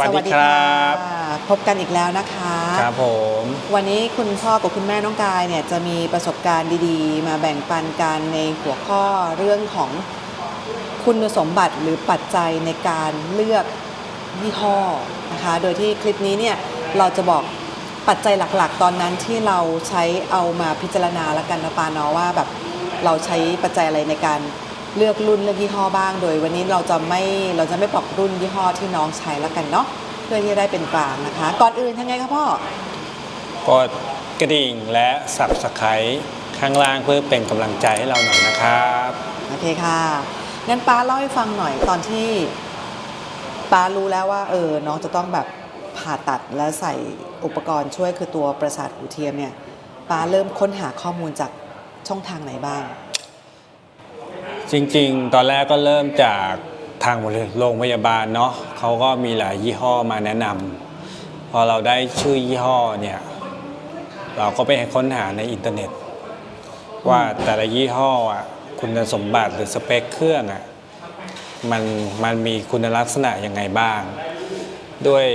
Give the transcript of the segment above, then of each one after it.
วัสดีครับะพบกันอีกแล้วนะคะครับผมวันนี้คุณพ่อกับคุณแม่น้องกายเนี่ยจะมีประสบการณ์ดีๆ มาแบ่งปันกันในหัวข้อเรื่องของคุณสมบัติหรือปัจจัยในการเลือกยี่ห้อนะคะ โดยที่คลิปนี้เนี่ยเราจะบอกปัจจัยหลักๆ ตอนนั้นที่เราใช้เอามาพิจารณาแล้วกันนะปาเนาะว่าแบบเราใช้ปัจจัยอะไรในการ เลือกรุ่นเลือกยี่ห้อบ้าง โดยวันนี้เราจะไม่เราจะไม่บอกรุ่นยี่ห้อที่น้องใช้แล้วกันเนาะเพื่อที่จะได้เป็นกลางนะคะ ก่อนอื่นทำไงคะพ่อกดกระดิ่งและสับสไครข้างล่างเพื่อเป็นกำลังใจให้เราหน่อยนะครับโอเคค่ะงั้นป้าเล่าให้ฟังหน่อยตอนที่ป้ารู้แล้วว่าเออน้องจะต้องแบบผ่าตัดและใส่อุปกรณ์ช่วยคือตัวประสาทหูเทียมเนี่ยป้าเริ่มค้นหาข้อมูลจากช่องทางไหนบ้าง จริงๆ ตอนแรกก็เริ่มจากทางโรงพยาบาลเนาะเขาก็มีหลายยี่ห้อมาแนะนำพอเราได้ชื่อยี่ห้อเนี่ยเราก็ไปค้นหาในอินเทอร์เน็ต ว่าแต่ละยี่ห้ออะคุณสมบัติหรือสเปคเครื่องอะมันมันมีคุณลักษณะยังไงบ้าง ด้วย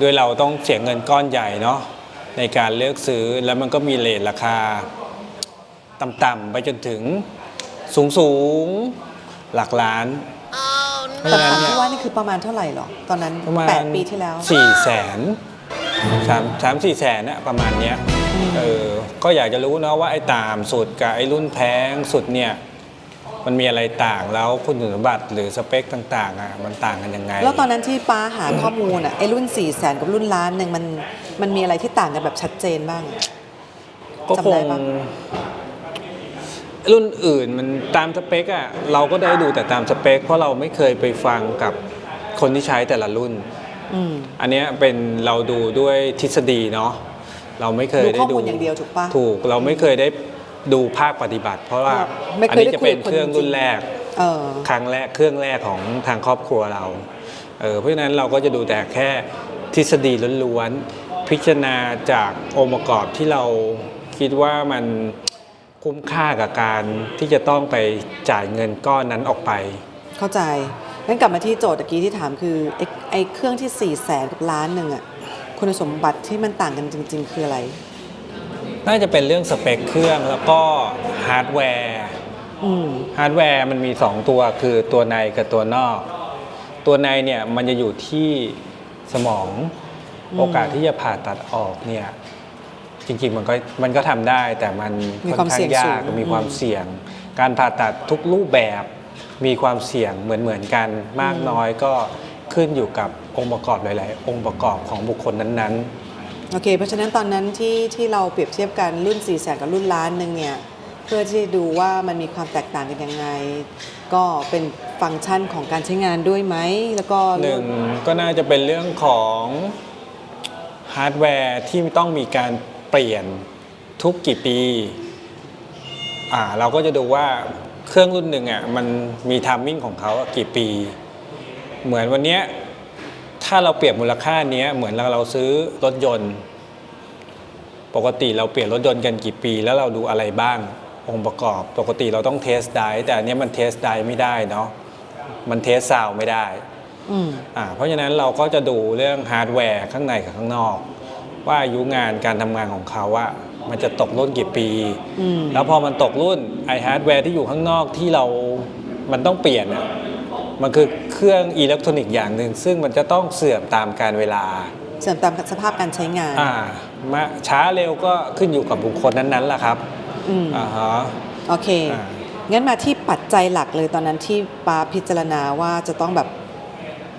ด้วยเราต้องเสียเงินก้อนใหญ่เนาะในการเลือกซื้อแล้วมันก็มีเลทราคาต่ำๆไปจนถึง สูงสูงๆหลักล้าน เพราะแต่ฉะนั้นถามเนี่ยที่ว่านี่คือประมาณเท่าไหร่หรอ ตอนนั้น ประมาณแปดปีที่แล้ว สี่แสนสามสามสี่แสนน่ะประมาณเนี้ยเออก็อยากจะรู้เนาะว่าไอ้ตามสุดกับไอ้รุ่นแพงสุดเนี่ย มันมีอะไรต่างแล้วคุณสมบัติหรือสเปคต่างๆอะมันต่างกันยังไง แล้วตอนนั้นที่ป้าหาข้อมูลอะไอ้รุ่น4ี่แสนกับรุ่นล้านหนึ่งมันมันมีอะไรที่ต่างกันแบบชัดเจนบ้างอะ ก็คจำได้งปะ รุ่นอื่นมันตามสเปคอะเราก็ได้ดูแต่ตามสเปค เพราะเราไม่เคยไปฟังกับคนที่ใช้แต่ละรุ่น อืม อันเนี้ยเป็นเราดูด้วยทฤษฎีเนาะเราไม่เคยดูได้ข้อดูมูลอย่างเดียวถูกปะถูกเราไม่เคยได้ดูภาคปฏิบัติ เพราะว่าไม่เคยอันนี้ได้จะคุยเป็นกับคนเครื่องจริงๆรุ่นแรก เออ ครั้งแรกเครื่องแรกของทางครอบครัวเราเออเพราะฉะนั้นเราก็จะดูแต่แค่ทฤษฎีล้วนๆพิจารณาจากองค์ประกอบที่เราคิดว่ามัน คุ้มค่ากับการที่จะต้องไปจ่ายเงินก้อนนั้นออกไป เข้าใจงั้นกลับมาที่โจทย์ตะกี้ที่ถามคือไอ้ไอ้เครื่องที่4ี่แสนกับล้านหนึ่งอะคุณสมบัติที่มันต่างกันจริง ๆ คืออะไร น่าจะเป็นเรื่องสเปคเครื่องแล้วก็ฮาร์ดแวร์อืมฮาร์ดแวร์มันมี 2 ตัวคือตัวในกับตัวนอก ตัวในเนี่ยมันจะอยู่ที่สมองอืมโอกาสที่จะผ่าตัดออกเนี่ย จริงๆมันก็มันก็ทำได้แต่มันมีค่อนความเสี่ข้างยงยากสูง มีความอืมเสี่ยง การผ่าตัดทุกรูปแบบมีความเสี่ยงเหมือนๆกันมากอืมน้อยก็ขึ้นอยู่กับองค์ประกอบหลายๆ องค์ประกอบของบุคคลนั้นๆ โอเค เพราะฉะนั้นตอนนั้นที่ที่เราเปรียบเทียบกันรุ่น4ี่แสนกับรุ่นล้านหนึ่งเนี่ย เพื่อที่จะดูว่ามันมีความแตกต่างกันยังไง ก็เป็นฟังก์ชันของการใช้งานด้วยไหม แล้วก็หนึ่งก็น่าจะเป็นเรื่องของฮาร์ดแวร์ที่ต้องมีการ เปลี่ยนทุกกี่ปีอ่าเราก็จะดูว่าเครื่องรุ่นหนึ่งอะมันมีทามมิ่งของเขาอะกี่ปี เหมือนวันเนี้ยถ้าเราเปรียบมูลค่าเนี้ยเหมือนเราเราซื้อรถยนต์ ปกติเราเปลี่ยนรถยนต์กันกี่ปี แล้วเราดูอะไรบ้างองค์ประกอบ ปกติเราต้องเทสได้แต่อันเนี้ยมันเทสได้ไม่ได้เนาะมันเทสซาวด์ไม่ได้อืมอ่าเพราะฉะนั้นเราก็จะดูเรื่องฮาร์ดแวร์ข้างในกับข้างนอก ว่าอายุงานการทำงานของเขาว่ามันจะตกรุ่นกี่ปี อืม แล้วพอมันตกรุ่นไอฮาร์ดแวร์ที่อยู่ข้างนอกที่เรา มันต้องเปลี่ยนอะ มันคือเครื่องอิเล็กทรอนิกส์อย่างหนึ่ง ซึ่งมันจะต้องเสื่อมตามการเวลา เสริมตามสภาพการใช้งาน อ่ามาช้าเร็วก็ขึ้นอยู่กับบุคคลนั้นๆแหละครับ อืม อ่าฮะ โอเค อ่า งั้นมาที่ปัจจัยหลักเลยตอนนั้นที่ป้าพิจารณาว่าจะต้องแบบ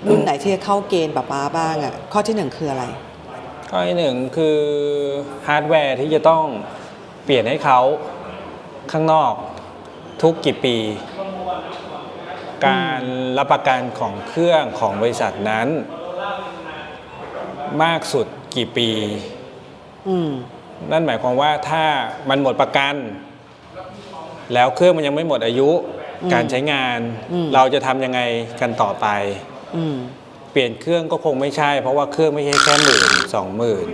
รุ่นไหนที่จะเข้าเกณฑ์ป้าป้าบ้างอะข้อที่หนึ่งคืออะไร ข้อที่หนึ่งคือฮาร์ดแวร์ที่จะต้องเปลี่ยนให้เขาข้างนอกทุกกี่ปี การรับประกันของเครื่องของบริษัทนั้น มากสุดกี่ปีอืมนั่นหมายความว่าถ้ามันหมดประกัน แล้วเครื่องมันยังไม่หมดอายุอืมการใช้งานอืมเราจะทำยังไงกันต่อไปอืม เปลี่ยนเครื่องก็คงไม่ใช่ เพราะว่าเครื่องไม่ใช่แค่หมื่นสองหมื่น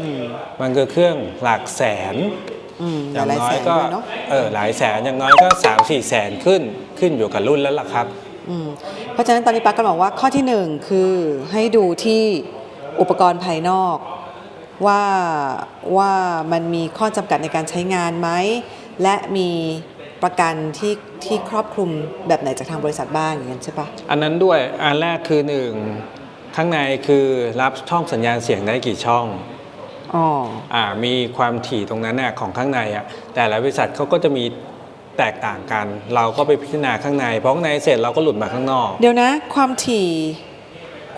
อืมมันคือเครื่องหลักแสนอืมอย่างหลายน้อแสยนก็ด้วยเนาะเออหลายแสนอย่างน้อยก็3 4แสนขึ้นขึ้นอยู่กับรุ่นแล้วล่ะครับ อืมเพราะฉะนั้นตอนนี้ปักก็บอกว่าข้อที่หนึ่งคือให้ดูที่อุปกรณ์ภายนอก ว่าว่ามันมีข้อจำกัดในการใช้งานไหม และมี ประกันที่ที่ครอบคลุมแบบไหนจากทางบริษัทบ้างอย่างนั้นใช่ปะอันนั้นด้วยอันแรกคือหนึ่งข้างในคือรับช่องสัญญาณเสียงได้กี่ช่องอ๋ออ่ามีความถี่ตรงนั้นน่ะของข้างในอะแต่ละบริษัทเขาก็จะมีแตกต่างกัน เราก็ไปพิจารณาข้างใน เพราะข้างในเสร็จเราก็หลุดมาข้างนอก เดี๋ยวนะ ความถี่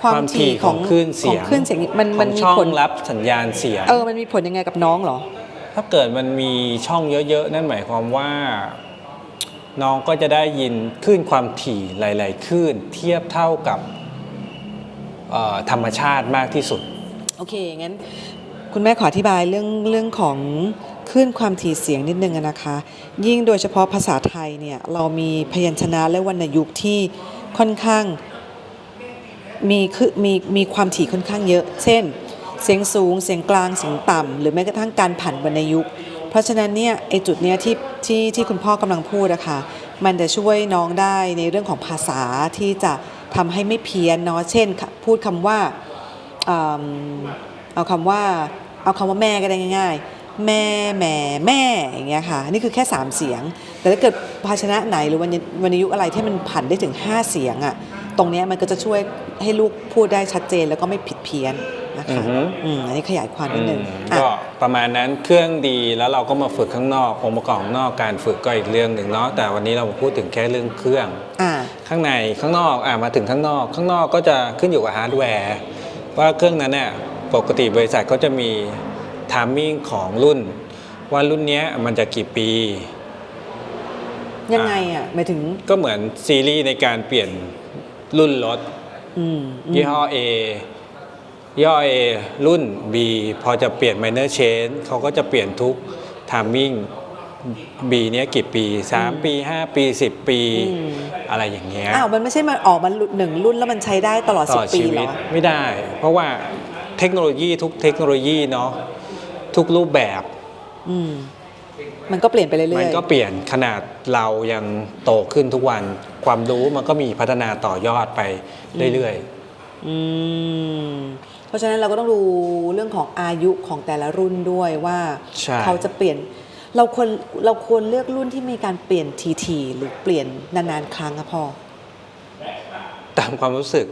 ความความถี่ถี่ของคลื่นเสียงของคลื่นเสียงมันขมัอนงมีช่องผลรับสัญญาณเสียงเออมันมีผลยังไงกับน้องเหรอ ถ้าเกิดมันมีช่องเยอะๆ นั่นหมายความว่า น้องก็จะได้ยินคลื่นความถี่หลาย ๆคลื่นเทียบเท่ากับธรรมชาติมากที่สุด โอเค งั้น คุณแม่ขออธิบายเรื่องเรื่องของคลื่นความถี่เสียงนิดนึงนะคะ ยิ่งโดยเฉพาะภาษาไทยเนี่ยเรามีพยัญชนะและวรรณยุกต์ที่ค่อนข้างมีคือมีมีความถี่ค่อนข้างเยอะ เช่น เสียงสูง เสียงกลาง เสียงต่ำ หรือแม้กระทั่งการผันวรรณยุกต์ เพราะฉะนั้นเนี่ยไอจุดเนี้ยที่ที่ที่คุณพ่อกำลังพูดอะคะมันจะช่วยน้องได้ในเรื่องของภาษาที่จะทำให้ไม่เพี้ยนเนาะเช่น พูดคำว่าอืมเอาคำว่าเอาคำว่าแม่ก็ได้ง่าย ๆ แม่แม่แม่อย่างเงี้ยค่ะนี่คือแค่ 3 เสียง แต่ถ้าเกิดภาชนะไหนหรือวรรณวรรณยุอะไรที่มันผันได้ถึง 5 เสียงอะตรงเนี้ยมันก็จะช่วยให้ลูกพูดได้ชัดเจนแล้วก็ไม่ผิดเพี้ยน คะอฮึอืมอันนี้ขยายความนิดนึงอืมอะ ก็ประมาณนั้นเครื่องดีแล้วเราก็มาฝึกข้างนอกองค์ประกอบข้างนอกการฝึกก็อีกเรื่องหนึ่งเนาะแต่วันนี้เรามาพูดถึงแค่เรื่องเครื่อง อ่า ข้างในข้างนอกอะมาถึงข้างนอก ข้างนอกก็จะขึ้นอยู่กับฮาร์ดแวร์ว่าเครื่องนั้นเนี่ยปกติบริษัทก็จะมีทามมิ่งของรุ่น ว่ารุ่นเนี้ยมันจะกี่ปี ยังไงอะหมายถึง ก็เหมือนซีรีส์ในการเปลี่ยนรุ่นรถอืมอืม ยี่ห้อ A ยี่ห้อ A รุ่น B พอจะเปลี่ยน minor change เขาก็จะเปลี่ยนทุก timing B เนี้ยกี่ปี 3 ปี 5 ปี 10 ปี อะไรอย่างเงี้ยอ้าวมันไม่ใช่มาออกมาหนึ่งรุ่นแล้วมันใช้ได้ตลอดต่อ10 ปีชีเหรวิตอไม่ได้ เพราะว่าเทคโนโลยีทุกเทคโนโลยีเนาะทุกรูปแบบอืมมันก็เปลี่ยนไปเรื่อยๆ มันก็เปลี่ยนขนาดเรายังโตขึ้นทุกวัน ความรู้มันก็มีพัฒนาต่อยอดไปเรื่อยอืม เพราะฉะนั้นเราก็ต้องดูเรื่องของอายุของแต่ละรุ่นด้วยว่าใช่ เขาจะเปลี่ยน เราควรเราควรเลือกรุ่นที่มีการเปลี่ยนทีๆหรือเปลี่ยนนานๆครั้งอะพอๆตามความรู้สึก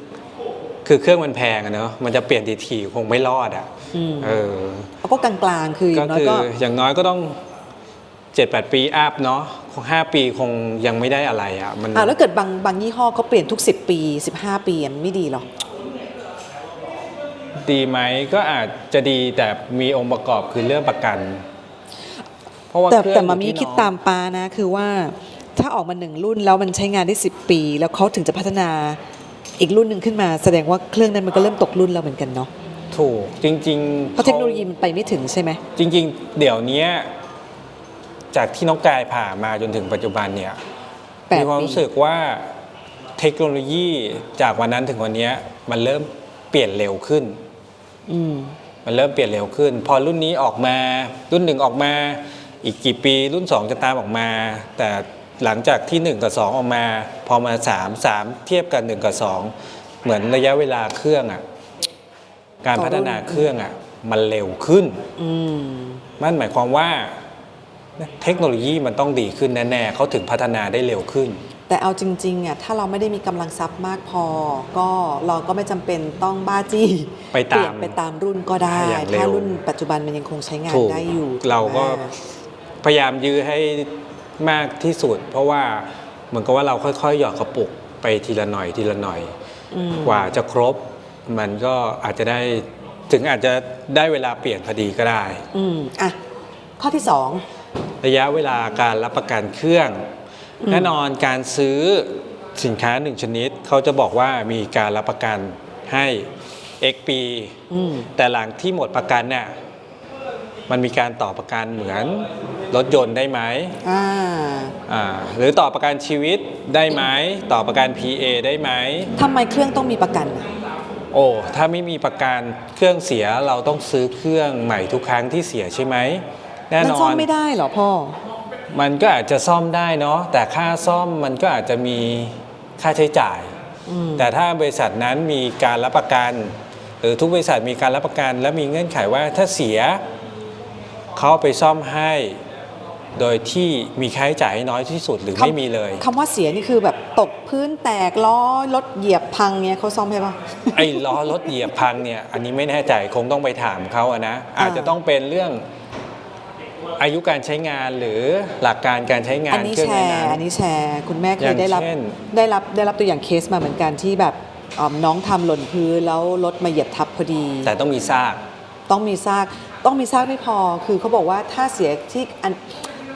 คือเครื่องมันแพงอะเนาะมันจะเปลี่ยนทีๆคงไม่รอดอะอืม เออแล้วก็กลางๆ คืออก็ย่างน้อยคือก็ อย่างน้อยก็ต้อง7-8ปีอัพเนาะคง5ปีคงยังไม่ได้อะไรอะมัน อ่าแล้วเกิดบางบางยี่ห้อเขาเปลี่ยนทุก 10 ปี 15 ปีอะมันไม่ดีหรอ ดีไหมก็อาจจะดีแต่มีองค์ประกอบคือเรื่องประกัน เพราะว่าแต่เครื่องแต่มามีอยู่ที่คิดน้อง ตามปานะ คือว่าถ้าออกมาหนึ่งรุ่นแล้วมันใช้งานได้ 10 ปี แล้วเขาถึงจะพัฒนาอีกรุ่นหนึ่งขึ้นมา แสดงว่าเครื่องนั้นมันก็เริ่มตกรุ่นแล้วเหมือนกันเนาะถูกจริงๆเพราะเทคโนโลยีมันไปไม่ถึงใช่ไหม จริง ๆ เดี๋ยวเนี้ยจากที่น้องกายผ่ามาจนถึงปัจจุบันเนี่ยแปดมีความปี รู้สึกว่าเทคโนโลยีจากวันนั้นถึงวันเนี้ยมันเริ่มเปลี่ยนเร็วขึ้น อืมมันเริ่มเปลี่ยนเร็วขึ้น พอรุ่นนี้ออกมา รุ่นหนึ่งออกมาอีกกี่ปีรุ่น 2 จะตามออกมา แต่หลังจากที่ 1 กับ 2 ออกมา พอมา 3 3 เทียบกัน 1 กับ 2 เหมือนระยะเวลาเครื่องอะ่ะการพัฒนาเครื่องอะ่ะมันเร็วขึ้นอืมนั่นหมายความว่า เทคโนโลยีมันต้องดีขึ้นแน่ๆเขาถึงพัฒนาได้เร็วขึ้น แต่เอาจริงๆอะถ้าเราไม่ได้มีกำลังทรัพย์มากพอ ก็เราก็ไม่จำเป็นต้องบ้าจี้ไปตามเปลี่ยนไปตามรุ่นก็ได้อย่างเร็วถ้ารุ่นปัจจุบันมันยังคงใช้งานถูกได้อยู่ เราก็ถูไหมพยายามยื้อให้มากที่สุด เพราะว่าเหมือนกับว่าเราค่อยๆ หยอดกระปุกไปทีละหน่อยทีละหน่อยอืมกว่าจะครบ มันก็อาจจะได้ถึงอาจจะได้เวลาเปลี่ยนพอดีก็ได้ อืมอะข้อที่สองระยะเวลาการรับประกันเครื่อง แน่นอนการซื้อสินค้าหนึ่งชนิด เขาจะบอกว่ามีการรับประกันให้ X ปีอืมแต่หลังที่หมดประกันเนี่ยมันมีการต่อประกันเหมือนรถยนต์ได้ไหมอ่าอ่าหรือต่อประกันชีวิตได้ไหมต่อประกัน PA ได้ไหมทำไมเครื่องต้องมีประกันอะโอ้ถ้าไม่มีประกันเครื่องเสียเราต้องซื้อเครื่องใหม่ทุกครั้งที่เสียใช่ไหมแน่มันนอซ่อนมไม่ได้เหรอพ่อ มันก็อาจจะซ่อมได้เนาะแต่ค่าซ่อมมันก็อาจจะมีค่าใช้จ่ายอืมแต่ถ้าบริษัทนั้นมีการรับประกัน หรือทุกบริษัทมีการรับประกัน และมีเงื่อนไขว่าถ้าเสียเขาไปซ่อมให้ โดยที่มีค่าใช้จ่ายให้น้อยที่สุดหรือคำไม่มีเลยคำว่าเสียนี่คือแบบตกพื้นแตกล้อรถเหยียบพังเนี่ยเขาซ่อมให้ปะไอ้ล้อรถเหยียบพังเนี่ยอันนี้ไม่แน่ใจคงต้องไปถามเขาอะนะอ่าอาจจะต้องเป็นเรื่อง อายุการใช้งานหรือหลักการการใช้งาอันนนี้เครื่องแชนั้นร์อันนี้แชร์ คุณแม่เคอยย่างได้รับเช่น ได้รับได้รับตัวอย่างเคสมาเหมือนกันที่แบบอ๋อน้องทำหล่นพื้นแล้วรถมาเหยียบทับพอดี แต่ต้องมีซาก ต้องมีซาก ต้องมีซากไม่พอ คือเขาบอกว่าถ้าเสียที่อัน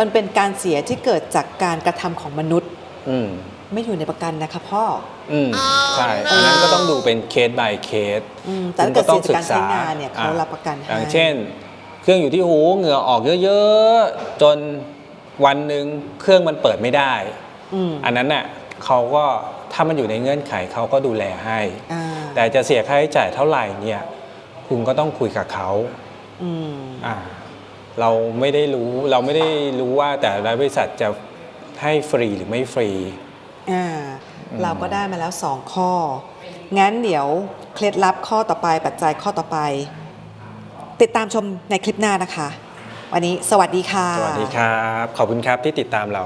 มันเป็นการเสียที่เกิดจากการกระทำของมนุษย์ อืม ไม่อยู่ในประกันนะคะพ่อ อืม ใช่อันนั้นก็ต้องดูเป็นเคส by เคสอืมแต่ถ้าเกิดเสียจากการใช้งานเนี่ยเขารับประกันให้ อย่างเช่น เครื่องอยู่ที่หูเหงื่อออกเยอะๆ จนวันหนึ่งเครื่องมันเปิดไม่ได้ อืมอันนั้นน่ะเขาก็ถ้ามันอยู่ในเงื่อนไขเขาก็ดูแลให้ อ่าแต่จะเสียค่าใช้จ่ายเท่าไหร่เนี่ยคุณก็ต้องคุยกับเขาอืมอ่าเราไม่ได้รู้เราไม่ได้รู้ว่าแต่ละบริษัทจะให้ฟรีหรือไม่ฟรี อ่าเราก็ได้มาแล้ว2ข้อ งั้นเดี๋ยวเคล็ดลับข้อต่อไปปัจจัยข้อต่อไป ติดตามชมในคลิปหน้านะคะ วันนี้สวัสดีค่ะ สวัสดีครับ ขอบคุณครับที่ติดตามเรา